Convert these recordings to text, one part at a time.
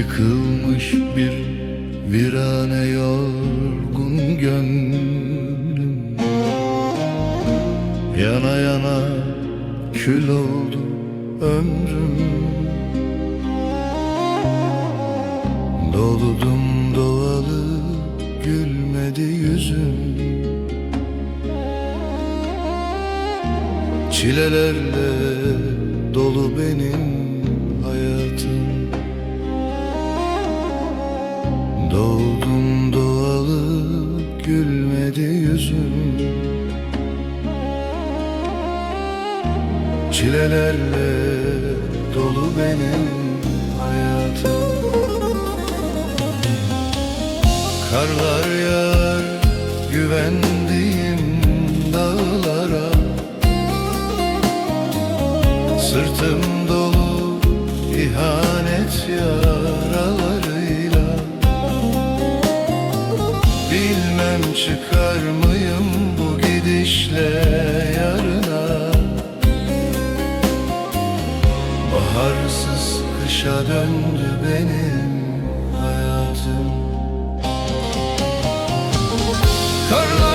Yıkılmış bir virane yorgun gönlüm. Yana yana kül oldu ömrüm. Doludum doğalı gülmedi yüzüm. Çilelerle dolu benim gülmedi yüzüm Çilelerle dolu benim hayatım. Karlar yağar güvendiğim dağlara. Sırtım dolu ihanet yaralarıyla. Bilmem çıkar Baharsız kışa döndü benim hayatım. Karlar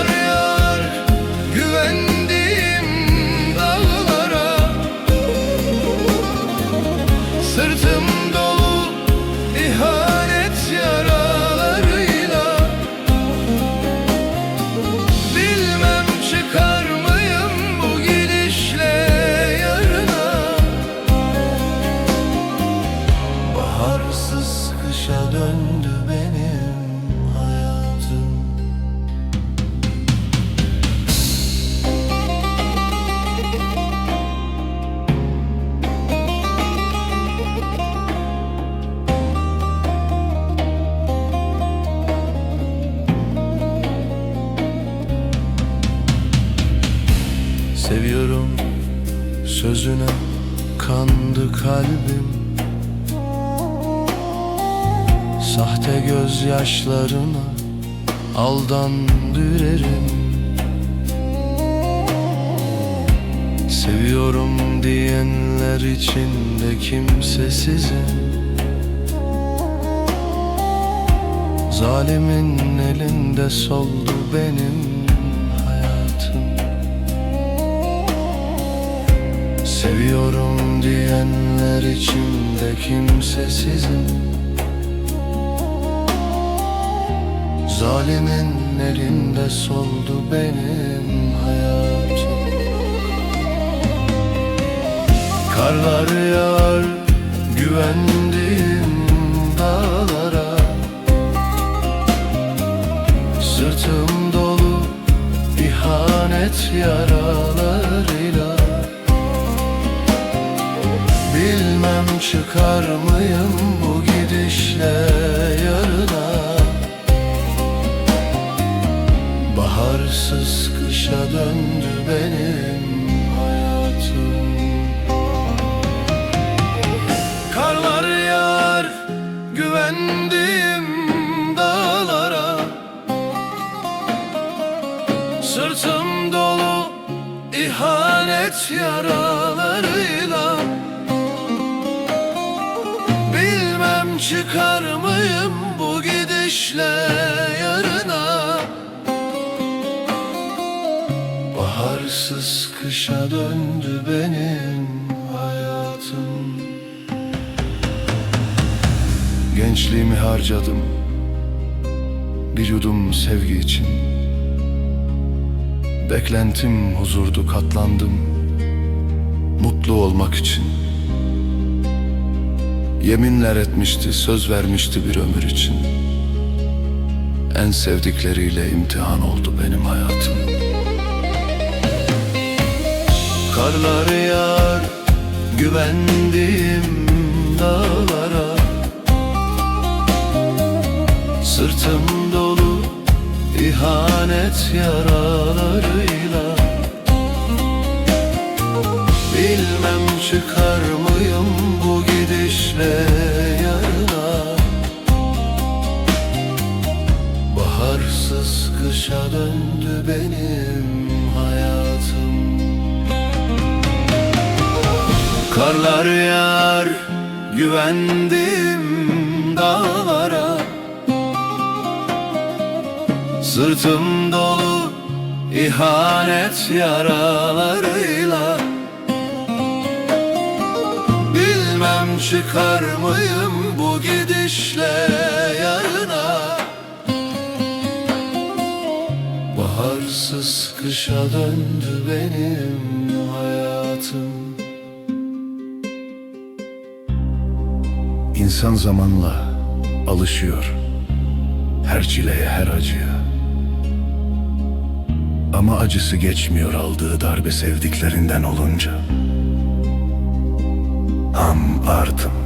sözüne kandı kalbim. Sahte gözyaşlarına aldandı yüreğim Seviyorum diyenler içinde kimsesizim Zalimin elinde soldu benim Seviyorum diyenler içinde kimsesizim Zalimin elinde soldu benim hayatım. Karlar yağar güvendiğim dağlara. Sırtım dolu ihanet yaralarıyla Bilmem çıkar mıyım bu gidişle yarına? Baharsız kışa döndü benim hayatım. Karlar yağar güvendiğim dağlara. Sırtım dolu ihanet yaralarıyla çıkar mıyım bu gidişle yarına? Baharsız kışa döndü benim hayatım. Gençliğimi harcadım Bir yudum sevgi için. Beklentim huzurdu katlandım Mutlu olmak için Yeminler etmişti söz vermişti bir ömür için. En sevdikleriyle imtihan oldu benim hayatım. Karlar yağar güvendiğim dağlara. Sırtım dolu ihanet yaralarıyla. Bilmem çıkar mıyım bu gidişle yarına Baharsız kışa döndü benim hayatım. Karlar yağar güvendim dağlara. Sırtım dolu ihanet yaralarıyla çıkar mıyım bu gidişle yarına Baharsız kışa döndü benim hayatım İnsan zamanla alışıyor her çileye, her acıya. Ama acısı geçmiyor aldığı darbe sevdiklerinden olunca. Ham ardım